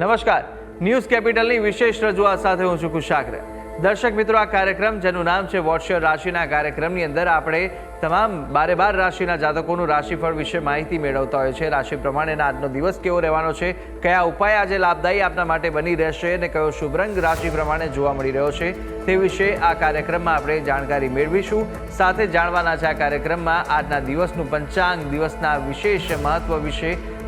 નમસ્કાર. ન્યૂઝ કેપિટલની વિશેષ રજૂઆત સાથે હું છું કુશાગ્ર. દર્શક મિત્રો, આ કાર્યક્રમ, જેનું નામ છે વોટ્સએપ રાશિના કાર્યક્રમની અંદર આપણે તમામ બારે બાર રાશિના જાતકોનું રાશિફળ વિશે માહિતી મેળવતા હોય છે. રાશિ પ્રમાણેના આજનો દિવસ કેવો રહેવાનો છે? કયા ઉપાય આજે લાભદાયી આપના માટે બની રહેશે અને કયો શુભ રંગ રાશિ પ્રમાણે જોવા મળી રહ્યો છે તે વિશે આ કાર્યક્રમમાં આપણે જાણકારી મેળવીશું. સાથે જાણવાના છે આ કાર્યક્રમમાં આજના દિવસનું પંચાંગ, દિવસના વિશેષ મહત્વ વિશે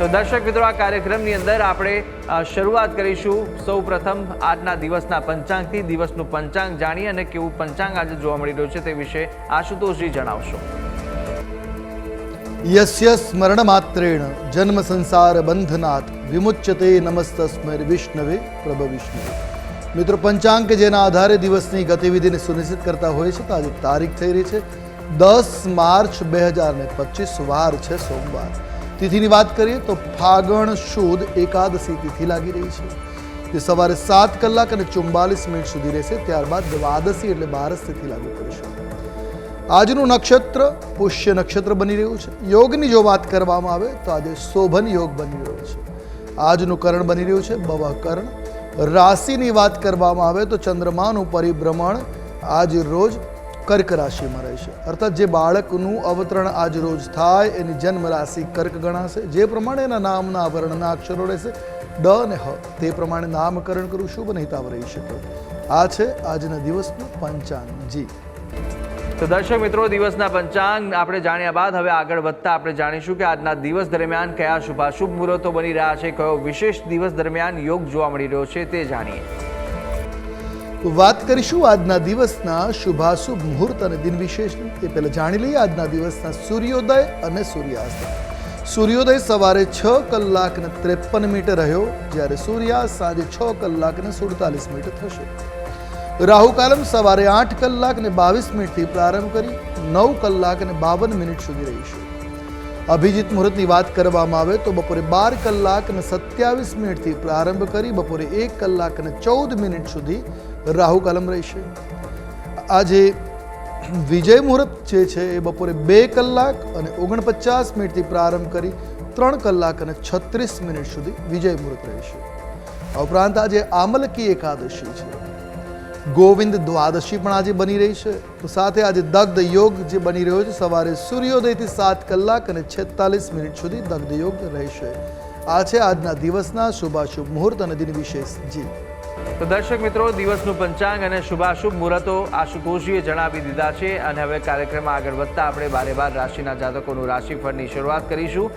તો દર્શક મિત્રો, આ કાર્યક્રમની અંદર આપણે શરૂઆત કરીશું સૌ પ્રથમ આજના દિવસના પંચાંગથી, દિવસનું પંચાંગ જાણીએ અને કેવું પંચાંગ આજે જોવા મળી રહ્યું છે તે વિશે આશુતોષજી જણાવશો. યસ્ય સ્મરણ માત્રેણ જન્મ સંસાર બંધનાથ, વિમુચ્યતે નમસ્તસ્મૈર વિષ્ણવે પ્રભ વિષ્ણવે મિત્રો, પંચાંગ કે જેના આધારે દિવસની ગતિવિધિને સુનિશ્ચિત કરતા હોય છે, તો આજે તારીખ થઈ રહી છે. દસ માર્ચ બે હજાર ને પચીસ, વાર છે સોમવાર. તિથિની વાત કરીએ તો ફાગણ શુદ્ધ એકાદશી તિથિ લાગી રહી છે. જે સવારે સાત કલાક અને ચુમ્બાલીસ મિનિટ સુધી રહેશે, ત્યારબાદ દ્વાદશી એટલે બારસ તિથિ લાગુ પડશે. આજનું નક્ષત્ર પુષ્ય નક્ષત્ર બની રહ્યું છે. યોગની જો વાત કરવામાં આવે તો આજે શોભન યોગ બની રહ્યો છે. આજનું કરણ બની રહ્યું છે, બવા કરણ. રાશિની વાત કરવામાં આવે તો ચંદ્રમાનું પરિભ્રમણ આજ રોજ કર્ક રાશિમાં રહેશે અર્થાત જે બાળકનું અવતરણ આજ રોજ થાય, એની જન્મ રાશિ કર્ક ગણાશે. જે પ્રમાણે એના નામના વર્ણના અક્ષરો રહેશે, ડ અને હ. તે પ્રમાણે નામકરણ કરવું શુભ અને રહી શકે. આ છે આજના દિવસનું પંચાંગ જી તો દર્શક મિત્રો, દિવસના પંચાંગ આપણે જાણ્યા બાદ હવે આગળ વધતા આપણે જાણીશું કે આજના દિવસ દરમિયાન કયા શુભાશુભ મુહૂર્તો બની રહ્યા છે, કયો વિશેષ દિવસ દરમિયાન યોગ જોવા મળી રહ્યો છે તે જાણીએ. વાત કરીશું આજના દિવસના શુભાશુભ મુહૂર્ત અને દિન વિશેષની એ પહેલાં જાણી લઈએ આજના દિવસના સૂર્યોદય અને સૂર્યાસ્ત. સૂર્યોદય સવારે છ કલાક ને ત્રેપન મિનિટ રહ્યો, જ્યારે સૂર્યાસ્ત સાંજે છ કલાક ને સુડતાલીસ મિનિટ થશે. રાહુકાલમ સવારે આઠ કલાક ને બાવીસ મિનિટથી પ્રારંભ કરી નવ કલાક ને બાવન મિનિટ સુધી રહીશું. અભિજીત મુહૂર્તની વાત કરવામાં આવે તો બપોરે બાર કલાક અને સત્યાવીસ મિનિટથી પ્રારંભ કરી બપોરે એક કલાક અને ચૌદ મિનિટ સુધી રાહુ કાલમ રહેશે. આજે વિજય મુહૂર્ત જે છે એ બપોરે બે કલાક અને ઓગણપચાસ મિનિટથી પ્રારંભ કરી ત્રણ કલાક અને છત્રીસ મિનિટ સુધી વિજય મુહૂર્ત રહેશે. આ ઉપરાંત આજે આમલકી એકાદશી છે. ગોવિંદ દ્વાદશી પણ આજે બની રહી છે. તો સાથે આજે દગ્ધ યોગ જે બની રહ્યો છે, સવારે સૂર્યોદયથી સાત કલાક અને છેતાલીસ મિનિટ સુધી દગ્ધ યોગ રહેશે. આ છે આજના દિવસના શુભાશુભ મુહૂર્ત અને દિન વિશેષ જી તો દર્શક મિત્રો, દિવસનું પંચાંગ અને શુભાશુભ મુહૂર્તો આશુતોષજીએ જણાવી દીધા છે અને હવે કાર્યક્રમમાં આગળ વધતા આપણે બારે બાર રાશિના જાતકોનું રાશિફળની શરૂઆત કરીશું.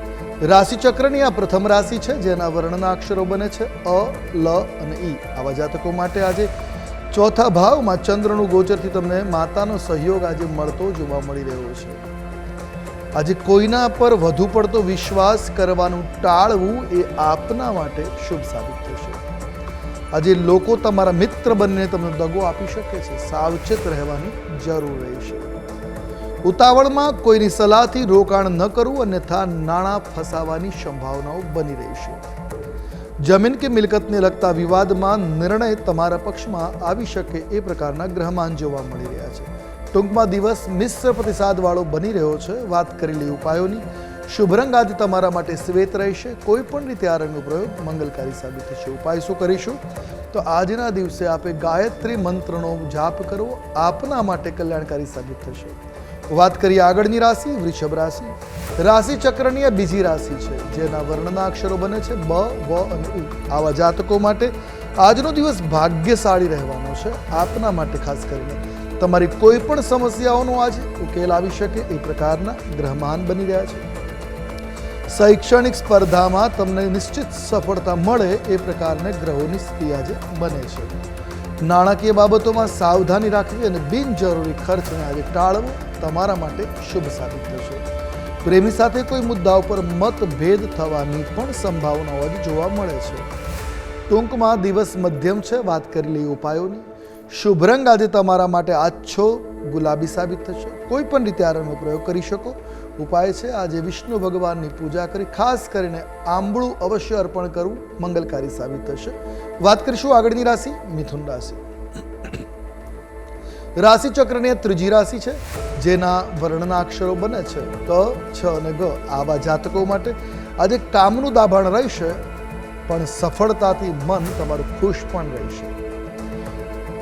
રાશિ ચક્રની આ પ્રથમ રાશિ છે, જેના વર્ણના અક્ષરો બને છે, અ, લ અને ઈ. આવા જાતકો માટે આજે ચોથા ભાવમાં ચંદ્રનું ગોચરથી તમને માતાનો સહયોગ આજે મળતો જોવા મળી રહ્યો છે. આજે કોઈના પર વધુ પડતો વિશ્વાસ કરવાનું ટાળવું એ આપના માટે શુભ સાબિત થશે. આજે લોકો તમારા મિત્ર બનીને તમને દગો આપી શકે છે. સાવચેત રહેવાની જરૂર રહેશે. ઉતાવળમાં કોઈની સલાહથી રોકાણ ન કરવું અન્યથા નાણાં ફસાવાની સંભાવનાઓ બની રહેશે જમીન કે મિલકતને લગતા વિવાદમાં નિર્ણય તમારા પક્ષમાં આવી શકે એ પ્રકારના ગ્રહમાન જોવા મળી રહ્યા છે. ટૂંકમાં દિવસ મિશ્ર પ્રતિસાદવાળો બની રહ્યો છે. વાત કરેલી ઉપાયોની. શુભ રંગ આજે તમારા માટે શ્વેત રહેશે. કોઈ પણ રીતે આ રંગનો પ્રયોગ મંગલકારી સાબિત થશે. ઉપાય શું કરીશું? તો આજના દિવસે આપે ગાયત્રી મંત્રનો જાપ કરવો આપના માટે કલ્યાણકારી સાબિત થશે. વાત કરીએ આગળની રાશિ, વૃષભ રાશિ. રાશિ ચક્રની આ બીજી રાશિ છે, જેના વર્ણના અક્ષરો બને છે બ, વ અને ઉ. આવા જાતકો માટે આજનો દિવસ ભાગ્યશાળી રહેવાનો છે, આપના માટે ખાસ કરીને. તમારી કોઈ પણ સમસ્યાઓનો આજે ઉકેલ આવી શકે એ પ્રકારના ગ્રહમાન બની રહ્યા છે. શૈક્ષણિક સ્પર્ધામાં તમને નિશ્ચિત સફળતા મળે એ પ્રકારને ગ્રહોની સ્થિતિ આજે બને છે. નાણાકીય બાબતોમાં સાવધાની રાખવી અને બિનજરૂરી ખર્ચને આજે ટાળવો તમારા માટે શુભ સાબિત થશે. પ્રેમી સાથે કોઈ મુદ્દા ઉપર મતભેદ થવાની પણ સંભાવનાઓ જ જોવા મળે છે. ટૂંકમાં દિવસ મધ્યમ છે, વાત કરી લઈએ ઉપાયોની. શુભ રંગ આજે તમારા માટે આછો ગુલાબી સાબિત થશે. કોઈ પણ રીતે આ રંગનો પ્રયોગ કરી શકો. ઉપાય છે, આજે વિષ્ણુ ભગવાનની પૂજા કરી, ખાસ કરીને આંબળું અવશ્ય અર્પણ કરવું મંગલકારી સાબિત થશે. વાત કરીશું આગળની રાશિ, મિથુન રાશિ. રાશિ ચક્રની આ ત્રીજી રાશિ છે, જેના વર્ણના અક્ષરો બને છે, ક, છ અને ગ. આવા જાતકો માટે આજે કામનું દાભાણ રહેશે, પણ સફળતાથી મન તમારું ખુશ પણ રહેશે.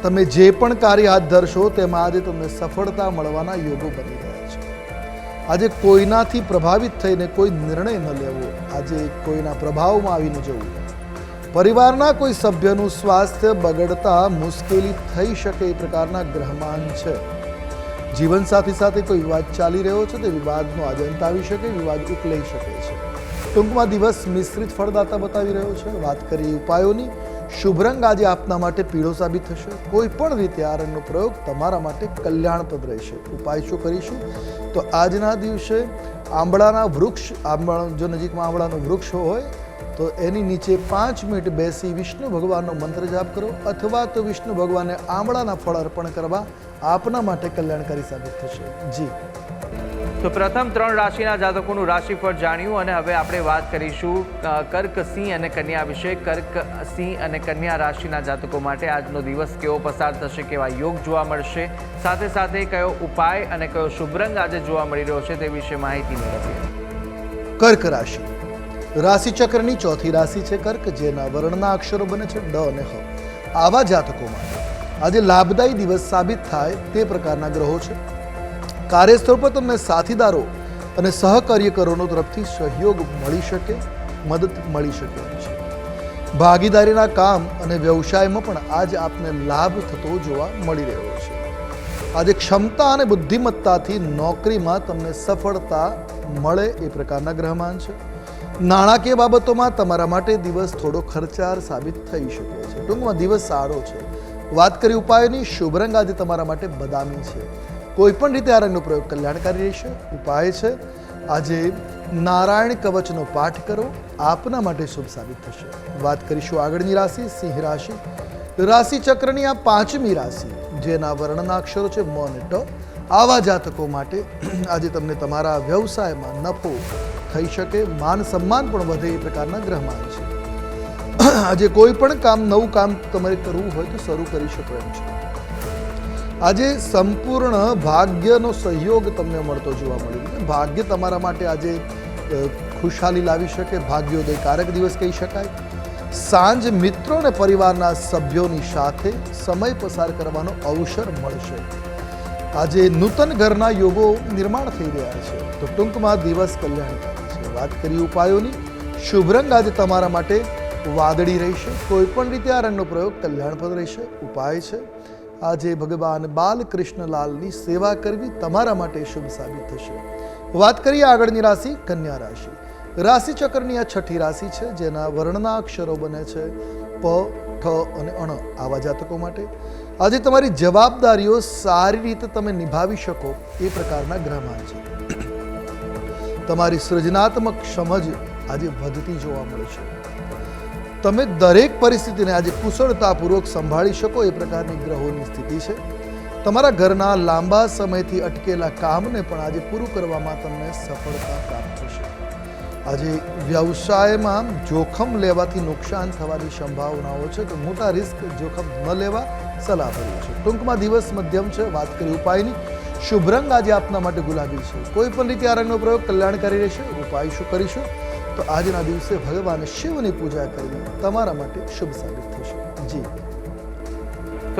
તમે જે પણ કાર્ય હાથ ધરશો, તેમાં આજે તમને સફળતા મળવાના યોગો બની રહ્યા છે. આજે કોઈનાથી પ્રભાવિત થઈને કોઈ નિર્ણય ન લેવો. આજે કોઈના પ્રભાવમાં આવીને જવું. પરિવારના કોઈ સભ્યનું સ્વાસ્થ્ય બગડતા મુશ્કેલી થઈ શકે એ પ્રકારના ગ્રહમાન છે. જીવનસાથી સાથે કોઈ વિવાદ ચાલી રહ્યો છે તે વિવાદનો આજે આવી શકે, વિવાદ ઉકલાઈ શકે છે. ટૂંકમાં દિવસ મિશ્રિત ફળદાતા બતાવી રહ્યો છે. વાત કરીએ ઉપાયોની. શુભ રંગ આજે આપના માટે પીળો સાબિત થશે. કોઈ પણ રીતે આ રંગનો પ્રયોગ તમારા માટે કલ્યાણપ્રદ રહેશે. ઉપાય શું કરીશું? તો આજના દિવસે આંબળાના વૃક્ષ, આંબળા, જો નજીકમાં આંબળાનું વૃક્ષ હોય તો એની નીચે પાંચ મિનિટ બેસી વિષ્ણુ ભગવાનનો મંત્ર જાપ કરો અથવા તો વિષ્ણુ ભગવાનને આમળાના ફળ અર્પણ કરવા આપના માટે કલ્યાણકારી સાબિત થશે. જી. તો પ્રથમ ત્રણ રાશિના જાતકોનું રાશિફળ જાણ્યું અને હવે આપણે વાત કરીશું કર્ક સિંહ અને કન્યા વિશે. કર્ક સિંહ અને કન્યા રાશિના જાતકો માટે આજનો દિવસ કેવો પસાર થશે કેવા યોગ જોવા મળશે સાથે સાથે કયો ઉપાય અને કયો શુભ રંગ આજે જોવા મળી રહ્યો છે તે વિશે માહિતી મેળવીએ. કર્ક રાશિ. રાશિ ચક્રની ચોથી રાશિ છે કર્ક, જેના વર્ણના અક્ષરો બને છે ડ અને હ. આવા જાતકો માટે આજે લાભદાયી દિવસ સાબિત થાય તે પ્રકારના ગ્રહો છે. કાર્યસ્થળ પર તમને સાથીદારો અને સહકાર્યકરોનો તરફથી સહયોગ મળી શકે, મદદ મળી શકે છે. ભાગીદારીના કામ અને વ્યવસાયમાં પણ આજ આપને લાભ થતો જોવા મળી રહ્યો છે. આજે ક્ષમતા અને બુદ્ધિમત્તાથી નોકરીમાં તમને સફળતા મળે એ પ્રકારના ગ્રહમાન છે. નાણાકીય બાબતોમાં તમારા માટે દિવસ થોડો ખર્ચાળ સાબિત થઈ શકે છે. ટૂંકમાં દિવસ સારો છે. વાત કરી ઉપાયોની, શુભ રંગ આજે તમારા માટે બદામી છે. કોઈ પણ રીતે આ રંગનો પ્રયોગ કલ્યાણકારી રહેશે. ઉપાય છે, આજે નારાયણ કવચનો પાઠ કરો. આપના માટે શુભ સાબિત થશે. વાત કરીશું આગળની રાશિ, સિંહ રાશિ. રાશિ ચક્રની આ પાંચમી રાશિ, જેના વર્ણના અક્ષરો છે મ અને ટ. આવા જાતકો માટે આજે તમને તમારા વ્યવસાયમાં નફો થઈ શકે, માન સન્માન પણ વધે એ પ્રકારના ગ્રહમાન છે. આજે કોઈ પણ કામ, નવું કામ તમારે કરવું હોય તો શરૂ કરી શકો એમ છે. આજે સંપૂર્ણ ભાગ્યનો સહયોગ તમને મળતો જોવા મળ્યો ભાગ્ય તમારા માટે આજે ખુશાલી લાવી શકે ભાગ્યોદય કારક દિવસ કહી શકાય. સાંજ મિત્રો અને પરિવારના સભ્યોની સાથે સમય પસાર કરવાનો અવસર મળશે. આજે નૂતન ઘરના યોગો નિર્માણ થઈ રહ્યા છે. તો ટૂંકમાં દિવસ કલ્યાણકારી. વાત કરી ઉપાયોની. શુભ રંગ આજે તમારા માટે વાદળી રહેશે. કોઈ પણ રીતે આ રંગનો પ્રયોગ કલ્યાણપ્રદ રહેશે. ઉપાય છે. આજે ભગવાન બાલકૃષ્ણલાલની સેવા કરવી તમારા માટે શુભ સાબિત થશે. વાત કરીએ આગળની રાશિ, કન્યા રાશિ. રાશિ ચક્રની આ છઠ્ઠી રાશિ છે, જેના વર્ણના અક્ષરો બને છે પ, ઠ અને અણ આવા જાતકો માટે. આજે તમારી જવાબદારીઓ સારી રીતે તમે નિભાવી શકો એ પ્રકારના ગ્રહમાન છે. તમારી સૃજનાત્મક સમજ આજે વધતી જોવા મળે છે. તમે દરેક પરિસ્થિતિને આજે કુશળતાપૂર્વક સંભાળી શકો એ પ્રકારની ગ્રહોની સ્થિતિ છે. તમારા ઘરના લાંબા સમયથી અટકેલા કામને પણ આજે પૂરું કરવામાં તમને સફળતા પ્રાપ્ત થશે. આજે વ્યવસાયમાં જોખમ લેવાથી નુકસાન થવાની સંભાવનાઓ છે તો મોટા રિસ્ક જોખમ ન લેવા સલાહ કરી છે. ટૂંકમાં દિવસ મધ્યમ છે, વાત કરી ઉપાયની. શુભ રંગ આજે આપના માટે ગુલાબી છે. કોઈ પણ રીતે આ રંગનો પ્રયોગ કલ્યાણકારી રહેશે, ઉપાય શું કરીશું? તો આજના દિવસે ભગવાન શિવની પૂજા કરવી તમારા માટે શુભ સાબિત થશે. જી.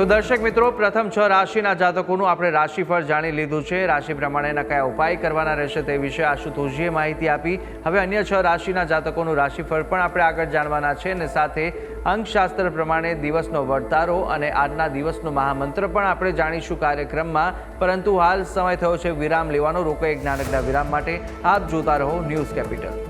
તો દર્શક મિત્રો, પ્રથમ છ રાશિના જાતકોનું આપણે રાશિફળ જાણી લીધું છે. રાશિ પ્રમાણેના કયા ઉપાય કરવાના રહેશે તે વિશે આશુતોષજીએ માહિતી આપી. હવે અન્ય છ રાશિના જાતકોનું રાશિફળ પણ આપણે આગળ જાણવાના છે અને સાથે અંકશાસ્ત્ર પ્રમાણે દિવસનો વર્તારો અને આજના દિવસનો મહામંત્ર પણ આપણે જાણીશું કાર્યક્રમમાં. પરંતુ હાલ સમય થયો છે વિરામ લેવાનો. રોકો એક નાનકડા વિરામ માટે. આપ જોતા રહો ન્યૂઝ કેપિટલ.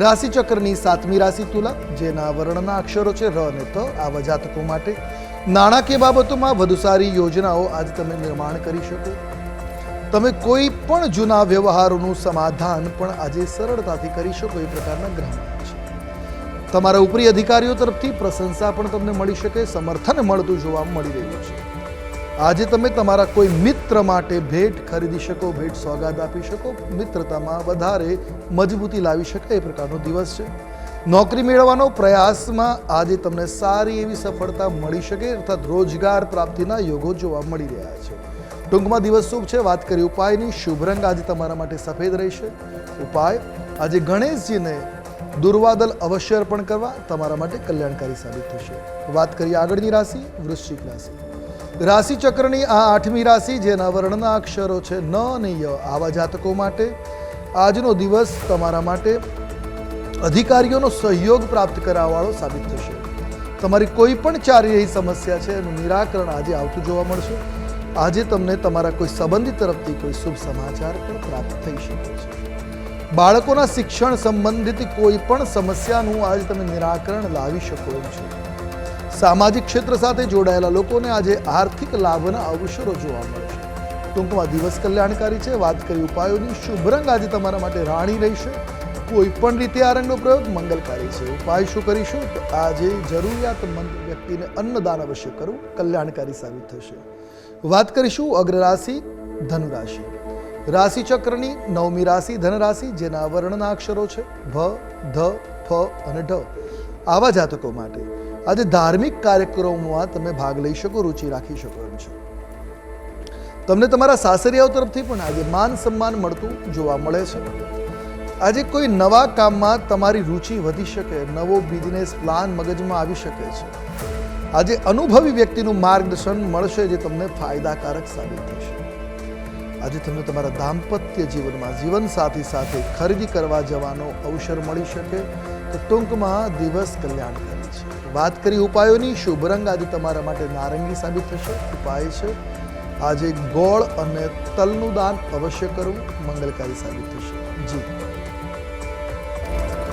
રાશિ ચક્રની સાતમી રાશિ તુલા, જેના વર્ણના અક્ષરો છે ર અને ત, આવા જાતકો માટે. નાણાકીય બાબતોમાં વધુ સારી યોજનાઓ આજે તમે નિર્માણ કરી શકો. તમે કોઈ પણ જૂના વ્યવહારોનું સમાધાન પણ આજે સરળતાથી કરી શકો એ પ્રકારના ગ્રહ છે. તમારા ઉપરી અધિકારીઓ તરફથી પ્રશંસા પણ તમને મળી શકે, સમર્થન મળતું જોવા મળી રહ્યું છે. આજે તમે તમારા કોઈ મિત્ર માટે ભેટ ખરીદી શકો, ભેટ સોગાદ આપી શકો. મિત્રતામાં વધારે મજબૂતી લાવી શકે એ પ્રકારનો દિવસ છે. નોકરી મેળવવાનો પ્રયાસમાં આજે તમને સારી એવી સફળતા મળી શકે અર્થાત રોજગાર પ્રાપ્તિના યોગો જોવા મળી રહ્યા છે. ટૂંકમાં દિવસ શુભ છે. વાત કરી ઉપાયની. શુભ રંગ આજે તમારા માટે સફેદ રહેશે. ઉપાય, આજે ગણેશજીને દુર્વાદલ અવશ્ય અર્પણ કરવા તમારા માટે કલ્યાણકારી સાબિત થશે. વાત કરીએ આગળની રાશિ, વૃશ્ચિક રાશિ. રાશિ ચક્રની આ આઠમી રાશિ, જેના વર્ણના અક્ષરો છે ન અને ય, આવા જાતકો માટે આજનો દિવસ તમારા માટે અધિકારીઓનો સહયોગ પ્રાપ્ત કરાવવાળો સાબિત થશે. તમારી કોઈ પણ ચાલી સમસ્યા છે એનું નિરાકરણ આજે આવતું જોવા મળશે. આજે તમને તમારા કોઈ સંબંધી તરફથી કોઈ શુભ સમાચાર પણ પ્રાપ્ત થઈ શકે છે. બાળકોના શિક્ષણ સંબંધિત કોઈ પણ સમસ્યાનું આજે તમે નિરાકરણ લાવી શકો એમ છો. સામાજિક ક્ષેત્ર સાથે જોડાયેલા લોકોને આજે આર્થિક લાભના અવસરો જોવા મળશે ટૂંકમાં દિવસ કલ્યાણકારી છે. વાત કરી ઉપાયોની. શુભ રંગ આજે તમારા માટે રાણી રહેશે. કોઈ પણ રીતે આ રંગનો પ્રયોગ મંગલકારી છે. ઉપાય શું કરીશું? તો આજે જરૂરિયાતમંદ વ્યક્તિને અન્નદાન અવશ્ય કરવું કલ્યાણકારી સાબિત થશે. વાત કરીશું અગ્રરાશિ રાશિ ધનુ રાશિ ચક્રની નવમી રાશિ ધન રાશિ જેના વર્ણના અક્ષરો છે. ભ, ધ, ફ અને ઢ. આવા જાતકો માટે. આજે ધાર્મિક કાર્યક્રમોમાં તમે ભાગ લઈ શકો, રુચિ રાખી શકો એમ છે. તમને તમારા સાસરિયાઓ તરફથી પણ આજે માન સન્માન મળતું જોવા મળે છે. આજે કોઈ નવા કામમાં તમારી રુચિ વધી શકે, નવો બિઝનેસ પ્લાન મગજમાં આવી શકે છે. આજે અનુભવી વ્યક્તિનું માર્ગદર્શન મળશે જે તમને ફાયદાકારક સાબિત થશે. આજે તમને તમારા દાંપત્ય જીવનમાં જીવનસાથી સાથે ખરીદી કરવા જવાનો અવસર મળી શકે ટૂંકમાં દિવસ કલ્યાણકારી છે. વાત કરી ઉપાયોની, શુભ રંગ આજે તમારા માટે નારંગી સાબિત થશે. ઉપાય છે, આજે ગોળ અને તલનું દાન અવશ્ય કરવું, મંગલકારી સાબિત થશે. જી.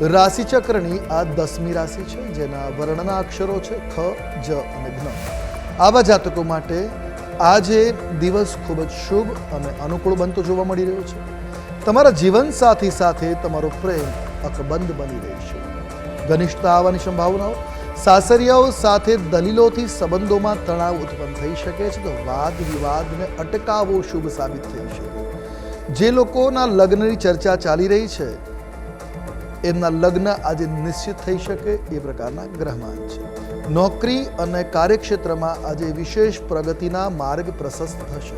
રાશિ ચક્રની આ દસમી રાશિ છે, જેના વર્ણના અક્ષરો છે ખ, જ અને જ્ઞ આવા જાતકો માટે આજે દિવસ ખૂબ જ શુભ અને અનુકૂળ બનતો જોવા મળી રહ્યો છે. તમારા જીવન સાથી સાથે તમારો પ્રેમ અકબંધ બની રહેશે ઘનિષ્ઠતા આવવાની સંભાવનાઓ, સાસરિયાઓ સાથે દલીલોથી સંબંધોમાં તણાવ ઉત્પન્ન થઈ શકે છે તો વાદ વિવાદને અટકાવવો શુભ સાબિત થઈ શકે. જે લોકોના લગ્નની ચર્ચા ચાલી રહી છે એમના લગ્ન આજે નિશ્ચિત થઈ શકે એ પ્રકારના ગ્રહમાન છે. નોકરી અને કાર્યક્ષેત્રમાં આજે વિશેષ પ્રગતિના માર્ગ પ્રશસ્ત થશે.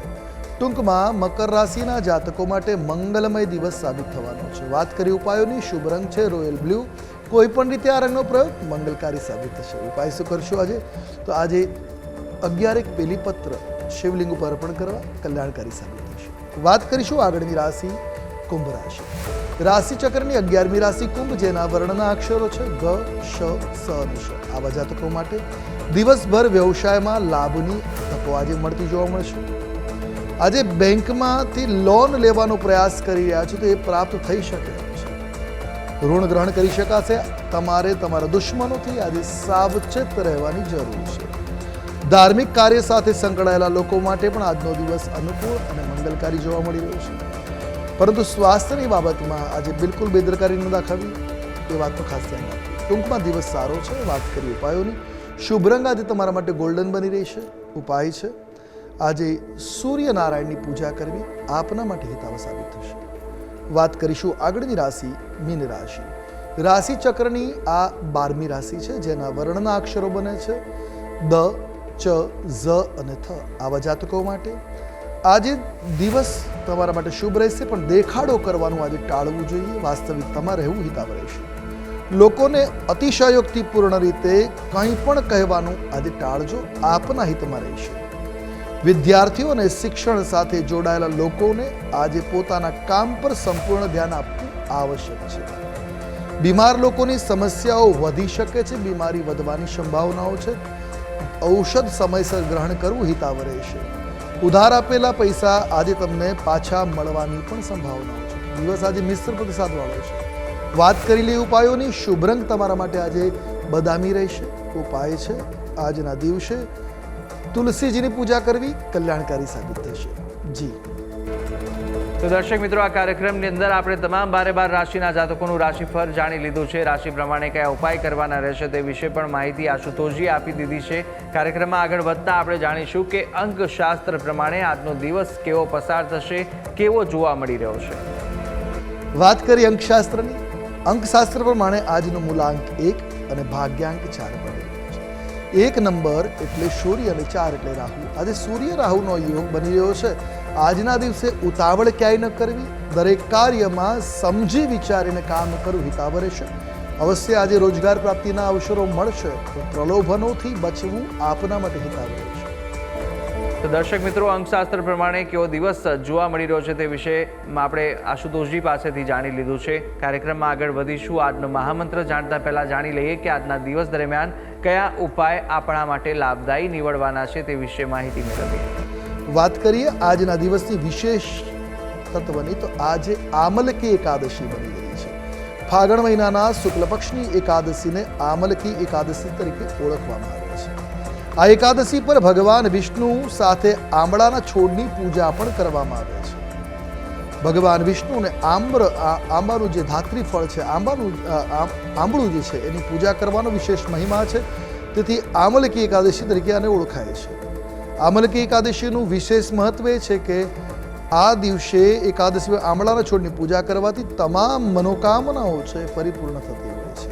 ટૂંકમાં મકર રાશિના જાતકો માટે મંગલમય દિવસ સાબિત થવાનો છે. વાત કરી ઉપાયોની, શુભ રંગ છે, રોયલ બ્લુ. કોઈ પણ રીતે આ રંગનો પ્રયોગ મંગલકારી સાબિત થશે. ઉપાય શું કરશો આજે? તો આજે અગિયારેક પેલી પત્ર શિવલિંગ ઉપર અર્પણ કરવા કલ્યાણકારી સાબિત થશે. વાત કરીશું આગળની રાશિ, કુંભ રાશિ. રાશિ ચક્રની અગિયારમી રાશિ કુંભ, જેના વર્ણના અક્ષરો છે ગ, શ, સ અને શ આવા જાતકો માટે દિવસભર વ્યવસાયમાં લાભની તકો આજે મળતી જોવા મળશે. આજે બેંકમાંથી લોન લેવાનો પ્રયાસ કરી રહ્યા છો તો એ પ્રાપ્ત થઈ શકે છે. ઋણ ગ્રહણ કરી શકાશે. તમારે તમારા દુશ્મનોથી આજે સાવચેત રહેવાની જરૂર છે. ધાર્મિક કાર્ય સાથે સંકળાયેલા લોકો માટે પણ આજનો દિવસ અનુકૂળ અને મંગલકારી જોવા મળી રહ્યો છે. પરંતુ સ્વાસ્થ્યની બાબતમાં આજે બિલકુલ બેદરકારી ન દાખવવી એ વાતનું ખાસ ધ્યાન રાખવું ટૂંકમાં દિવસ સારો છે, વાત કરી ઉપાયોની. શુભ રંગ આજે તમારા માટે ગોલ્ડન બની રહેશે ઉપાય છે. આજે સૂર્યનારાયણની પૂજા કરવી આપના માટે હિતાવ સાબિત થશે. વાત કરીશું આગળની રાશિ, મીન રાશિ. રાશિ ચક્રની આ બારમી રાશિ છે, જેના વર્ણના અક્ષરો બને છે, દ, ચ, ઝ અને થ. આવા જાતકો માટે આજે દિવસ તમારા માટે શુભ રહેશે, પણ દેખાડો કરવાનું આજે ટાળવું જોઈએ. વાસ્તવિકતામાં રહેવું હિતાવ રહેશે. લોકોને અતિશયોક્તિપૂર્ણ રીતે કંઈ પણ કહેવાનું આજે ટાળજો, આપના હિતમાં રહેશે. વિદ્યાર્થીઓને શિક્ષણ સાથે જોડાયેલા લોકોને આજે પોતાના કામ પર સંપૂર્ણ ધ્યાન આપવું આવશ્યક છે. બીમાર લોકોની સમસ્યાઓ વધી શકે છે, બીમારી વધવાની સંભાવનાઓ છે. ઔષધ સમયસર ગ્રહણ કરવું હિતાવ રહેશે. ઉધાર આપેલા પૈસા આજે તમને પાછા મળવાની પણ સંભાવનાઓ છે. દિવસ આજે મિશ્ર પ્રતિસાદવાળો છે. વાત કરી લઈએ ઉપાયોની, શુભ રંગ તમારા માટે આજે બદામી રહેશે. ઉપાય છે, આજના દિવસે તુલસીજીની પૂજા કરવી, કલ્યાણકારી સાબિત થશે. જી. તો દર્શક મિત્રો, આ કાર્યક્રમની અંદર આપણે તમામ બારે બાર રાશિના જાતકોનું રાશિફળ જાણી લીધું છે. રાશિ પ્રમાણે કયા ઉપાય કરવાના રહેશે તે વિશે પણ માહિતી આશુતોષજી આપી દીધી છે. કાર્યક્રમમાં આગળ વધતા આપણે જાણીશું કે અંકશાસ્ત્ર પ્રમાણે આજનો દિવસ કેવો પસાર થશે, કેવો જોવા મળી રહ્યો છે. વાત કરી અંકશાસ્ત્રની. અંકશાસ્ત્ર પ્રમાણે આજનો મૂલાંક એક અને ભાગ્યાંક ચાર એક નંબર એટલે સૂર્ય અને ચાર એટલે રાહુ. આજે સૂર્ય રાહુનો યોગ બની રહ્યો છે. આજના દિવસે ઉતાવળ ક્યાંય ન કરવી, દરેક કાર્યમાં સમજી વિચારીને કામ કરવું હિતાવ રહેશે અવશ્ય આજે રોજગાર પ્રાપ્તિના અવસરો મળશે, તો પ્રલોભનોથી બચવું આપના માટે હિતાવ રહેશે તો દર્શક મિત્રો, અંકશાસ્ત્ર પ્રમાણે કેવો દિવસ જોવા મળી રહ્યો છે તે વિશે આપણે આશુતોષજી પાસેથી જાણી લીધું છે. કાર્યક્રમમાં આગળ વધીશું. આજનો મહામંત્ર જાણતા પહેલાં જાણી લઈએ કે આજના દિવસ દરમિયાન કયા ઉપાય આપણા માટે લાભદાયી નીવડવાના છે તે વિશે માહિતી મેળવીએ. વાત કરીએ આજના દિવસની વિશેષ તત્વની, તો આજે આમલકી એકાદશી બની રહી છે. ફાગણ મહિનાના શુક્લ પક્ષની એકાદશીને આમલકી એકાદશી તરીકે ઓળખવામાં આવે છે. આ એકાદશી પર ભગવાન વિષ્ણુ સાથે આંબળાના છોડની પૂજા પણ કરવામાં આવે છે. ભગવાન વિષ્ણુને આમ્ર આંબાનું જે ધાત્રી ફળ છે, આંબાનું આંબળું જે છે, એની પૂજા કરવાનો વિશેષ મહિમા છે. તેથી આમલકી એકાદશી તરીકે આને ઓળખાય છે. આમલકી એકાદશીનું વિશેષ મહત્વ એ છે કે આ દિવસે એકાદશી આમળાના છોડની પૂજા કરવાથી તમામ મનોકામનાઓ છે પરિપૂર્ણ થતી હોય છે.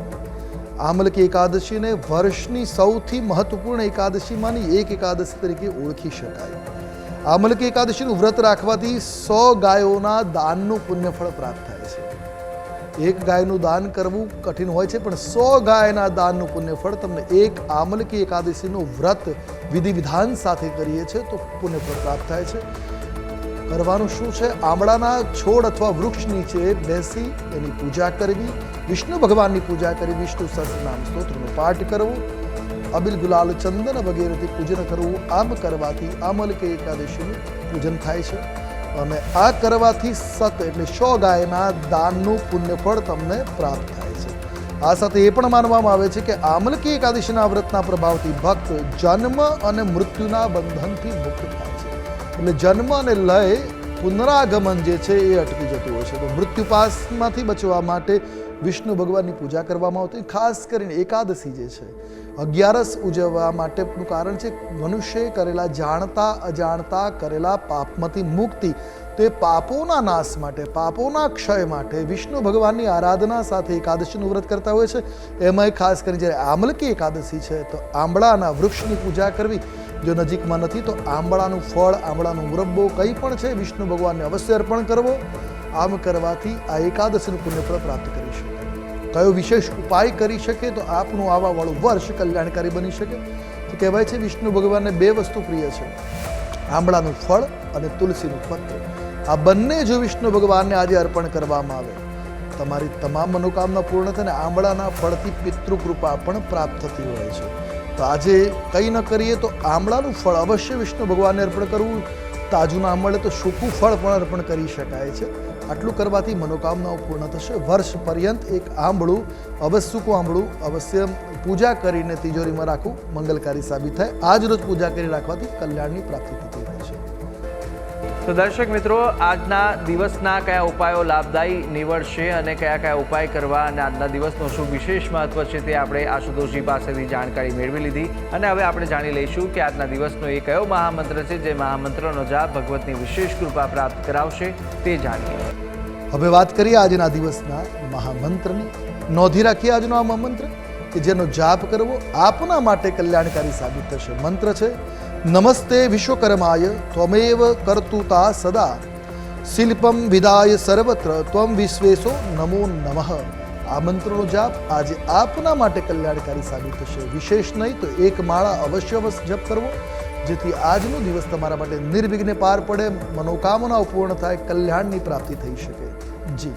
આ મલકી એકાદશીને વર્ષની સૌથી મહત્વપૂર્ણ એકાદશીમાંની એક એકાદશી તરીકે ઓળખી શકાય. આ મલકી એકાદશીનું વ્રત રાખવાથી સો ગાયોના દાનનું પુણ્યફળ પ્રાપ્ત એક ગાયનું દાન કરવું કઠિન હોય છે, પણ સો ગાયના દાનનું પુણ્યફળ તમને એક આમલકી એકાદશીનું વ્રત વિધિ વિધાન સાથે કરીએ છીએ તો પુણ્યફળ પ્રાપ્ત થાય છે. કરવાનું શું છે? આમળાના છોડ અથવા વૃક્ષ નીચે બેસી એની પૂજા કરવી, વિષ્ણુ ભગવાનની પૂજા કરી વિષ્ણુ સહસ્રનામ સ્તોત્રનો પાઠ કરવો, અબિલ ગુલાલ ચંદન વગેરેથી પૂજન કરવું, આમ કરવાથી આમલ કે એકાદશીનું પૂજન થાય છે. અને આ કરવાથી સત એટલે સો ગાયના દાનનું પુણ્યફળ તમને પ્રાપ્ત થાય છે. આ સાથે એ પણ માનવામાં આવે છે કે આમલકી એકાદશીના વ્રતના પ્રભાવથી ભક્ત જન્મ અને મૃત્યુના બંધનથી મુક્ત થાય છે. એટલે જન્મ અને લય પુનરાગમન જે છે એ અટકી જતું હોય છે. તો મૃત્યુ પાસમાંથી બચવા માટે વિષ્ણુ ભગવાનની પૂજા કરવામાં આવતી ખાસ કરીને એકાદશી જે છે, અગિયારસ ઉજવવા માટેનું કારણ છે, મનુષ્યએ કરેલા જાણતા, અજાણતા કરેલા પાપમાંથી મુક્તિ. તે પાપોના નાશ માટે, પાપોના ક્ષય માટે વિષ્ણુ ભગવાનની આરાધના સાથે એકાદશીનું વ્રત કરતા હોય છે. એમાંય ખાસ કરીને જ્યારે આમલકી એકાદશી છે, તો આંબળાના વૃક્ષની પૂજા કરવી. જો નજીકમાં નથી, તો આંબળાનું ફળ, આંબળાનો મુરબ્બો કંઈ પણ છે, વિષ્ણુ ભગવાનને અવશ્ય અર્પણ કરવો. આમ કરવાથી આ એકાદશીનું પુણ્યફળ પ્રાપ્ત કરી શકે. કયો વિશેષ ઉપાય કરી શકે તો આપનું આવાવાળું વર્ષ કલ્યાણકારી બની શકે. તો કહેવાય છે, વિષ્ણુ ભગવાનને બે વસ્તુ પ્રિય છે. આંબળાનું ફળ અને તુલસીનું પત્ર. આ બંને જો વિષ્ણુ ભગવાનને આજે અર્પણ કરવામાં આવે, તમારી તમામ મનોકામના પૂર્ણ થઈને આંબળાના ફળથી પિતૃકૃપા પણ પ્રાપ્ત થતી હોય છે. તો આજે કંઈ ન કરીએ તો આંબળાનું ફળ અવશ્ય વિષ્ણુ ભગવાનને અર્પણ કરવું. તાજું ના મળે તો સૂકું ફળ પણ અર્પણ કરી શકાય છે. આટલું કરવાથી મનોકામનાઓ પૂર્ણ થશે. વર્ષ પર્યંત એક આંબળું અવશ્ય સૂકું આંબળું અવશ્ય પૂજા કરીને તિજોરીમાં રાખવું મંગલકારી સાબિત થાય. આજ રોજ પૂજા કરી રાખવાથી કલ્યાણની પ્રાપ્તિ થતી તો દર્શક મિત્રો, આજના દિવસના કયા ઉપાયો લાભદાયી નીવડશે અને કયા કયા ઉપાય કરવા અને આજના દિવસનું શું વિશેષ મહત્વ છે તે આપણે આશુતોષજી પાસેથી જાણકારી મેળવી લીધી. અને હવે આપણે જાણી લઈશું કે આજના દિવસનો એ કયો મહામંત્ર છે જે મહામંત્રનો જાપ ભગવતની વિશેષ કૃપા પ્રાપ્ત કરાવશે તે જાણીએ. હવે વાત કરીએ આજના દિવસના મહામંત્રની. નોંધી રાખીએ આજનો આ મહામંત્ર કે જેનો જાપ કરવો આપના માટે કલ્યાણકારી સાબિત થશે. મંત્ર છે નમસ્તે વિશ્વકર્માય ત્વમેવ કર્તુતા સદા શિલ્પમ વિદાય સર્વત્ર ત્વમ વિશ્વેશો નમો નમઃ આ મંત્રનો જાપ આજે આપના માટે કલ્યાણકારી સાબિત થશે વિશેષ નહીં તો એક માળા અવશ્ય જપ કરવો જેથી આજનો દિવસ તમારા માટે નિર્વિઘ્ને પાર પડે મનોકામનાઓ પૂર્ણ થાય કલ્યાણની પ્રાપ્તિ થઈ શકે જી